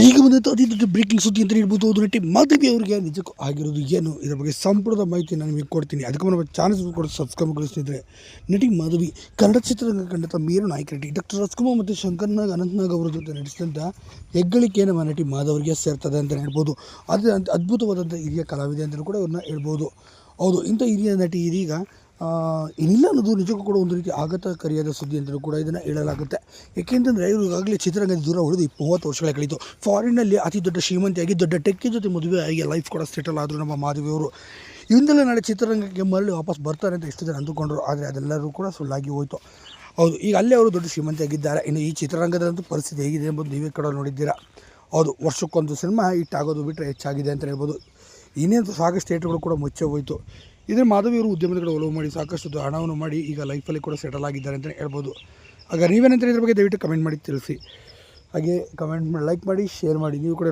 ಈಗ ಬಂದಂಥ ಅತಿ ದೊಡ್ಡ ಬ್ರೇಕಿಂಗ್ ಸುದ್ದಿ ಅಂತ ಹೇಳ್ಬೋದು. ಅದು ನಟಿ ಮಾಧವಿ ಅವರಿಗೆ ನಿಜಕ್ಕೂ ಆಗಿರೋದು ಏನು? ಇದರ ಬಗ್ಗೆ ಸಂಪೂರ್ಣ ಮಾಹಿತಿ ನಾನು ನಿಮಗೆ ಕೊಡ್ತೀನಿ. ಅದಕ್ಕೆ ನಮ್ಮ ಚಾನಲ್ ಕೂಡ ಸಬ್ಸ್ಕ್ರೈಬ್ ಗೊಳಿಸ್ತಿದ್ರೆ ನಟಿ ಮಾಧವಿ ಕನ್ನಡ ಚಿತ್ರರಂಗ ಕಂಡಂಥ ಮೇರು ನಾಯಕ ನಟಿ ಡಾಕ್ಟರ್ ರಾಜ್ಕುಮಾರ್ ಮತ್ತು ಶಂಕರ್ನಾಗ್ ಅನಂತನಾಗ್ ಅವರ ಜೊತೆ ನಟಿಸಿದಂಥ ಹೆಗ್ಗಳಿಕೆ ನಮ್ಮ ನಟಿ ಮಾಧವರಿಗೆ ಸೇರ್ತದೆ ಅಂತ ಹೇಳ್ಬೋದು. ಅದೇ ಅದ್ಭುತವಾದಂಥ ಹಿರಿಯ ಕಲಾವಿದೆ ಅಂತಲೂ ಕೂಡ ಅವ್ರನ್ನ ಹೇಳ್ಬೋದು. ಹೌದು, ಇಂಥ ಹಿರಿಯ ನಟಿ ಇದೀಗ ಏನಿಲ್ಲ ಅನ್ನೋದು ನಿಜಕ್ಕೂ ಕೂಡ ಒಂದು ರೀತಿ ಆಘಾತಕಾರಿಯಾದ ಸುದ್ದಿ ಅಂತಲೂ ಕೂಡ ಇದನ್ನು ಹೇಳಲಾಗುತ್ತೆ. ಏಕೆಂತಂದರೆ ಇವರು ಈಗಾಗಲೇ ಚಿತ್ರರಂಗದ ದೂರ ಉಳಿದು ಮೂವತ್ತು ವರ್ಷಗಳ ಕಳೀತು. ಫಾರಿನಲ್ಲಿ ಅತಿ ದೊಡ್ಡ ಶ್ರೀಮಂತಿಯಾಗಿ, ದೊಡ್ಡ ಟೆಕ್ಕಿ ಜೊತೆ ಮದುವೆ ಆಗಿ ಲೈಫ್ ಕೂಡ ಸೆಟಲ್ ಆದರು ನಮ್ಮ ಮಾಧವಿಯವರು ಇವಂದೆಲ್ಲ ನಾಳೆ ಚಿತ್ರರಂಗಕ್ಕೆ ಮರಳಿ ವಾಪಸ್ ಬರ್ತಾರೆ ಅಂತ ಎಷ್ಟು ಜನ ಅಂದುಕೊಂಡರು, ಆದರೆ ಅದೆಲ್ಲರೂ ಕೂಡ ಸುಳ್ಳಾಗಿ ಹೋಯಿತು. ಹೌದು, ಈಗ ಅಲ್ಲೇ ಅವರು ದೊಡ್ಡ ಶ್ರೀಮಂತಿಯಾಗಿದ್ದಾರೆ. ಇನ್ನು ಈ ಚಿತ್ರರಂಗದಂತೂ ಪರಿಸ್ಥಿತಿ ಹೇಗಿದೆ ಎಂಬುದು ನೀವೇ ಕೂಡ ನೋಡಿದ್ದೀರಾ. ಹೌದು, ವರ್ಷಕ್ಕೊಂದು ಸಿನಿಮಾ ಹಿಟ್ ಆಗೋದು ಬಿಟ್ಟರೆ ಹೆಚ್ಚಾಗಿದೆ ಅಂತ ಹೇಳ್ಬೋದು. ಇನ್ನೇನು ಸಾಕಷ್ಟು ಥಿಯೇಟ್ರ್ಗಳು ಕೂಡ ಮುಚ್ಚೆ ಹೋಯಿತು. ಇದ್ರ ಮಾಧವಿಯವರು ಉದ್ಯಮದ ಕಡೆ ಒಲವು ಮಾಡಿ, ಸಾಕಷ್ಟು ಹಣವನ್ನು ಮಾಡಿ ಈಗ ಲೈಫಲ್ಲಿ ಕೂಡ ಸೆಟಲ್ ಆಗಿದ್ದಾರೆ ಅಂತಲೇ ಹೇಳ್ಬೋದು. ಆಗ ನೀವೇನಂತ ಇದ್ರ ಬಗ್ಗೆ ದಯವಿಟ್ಟು ಕಮೆಂಟ್ ಮಾಡಿ, ತಿಳಿಸಿ. ಹಾಗೆ ಕಮೆಂಟ್ ಮಾಡಿ ಲೈಕ್ ಮಾಡಿ ಶೇರ್ ಮಾಡಿ, ನೀವು ಕೂಡ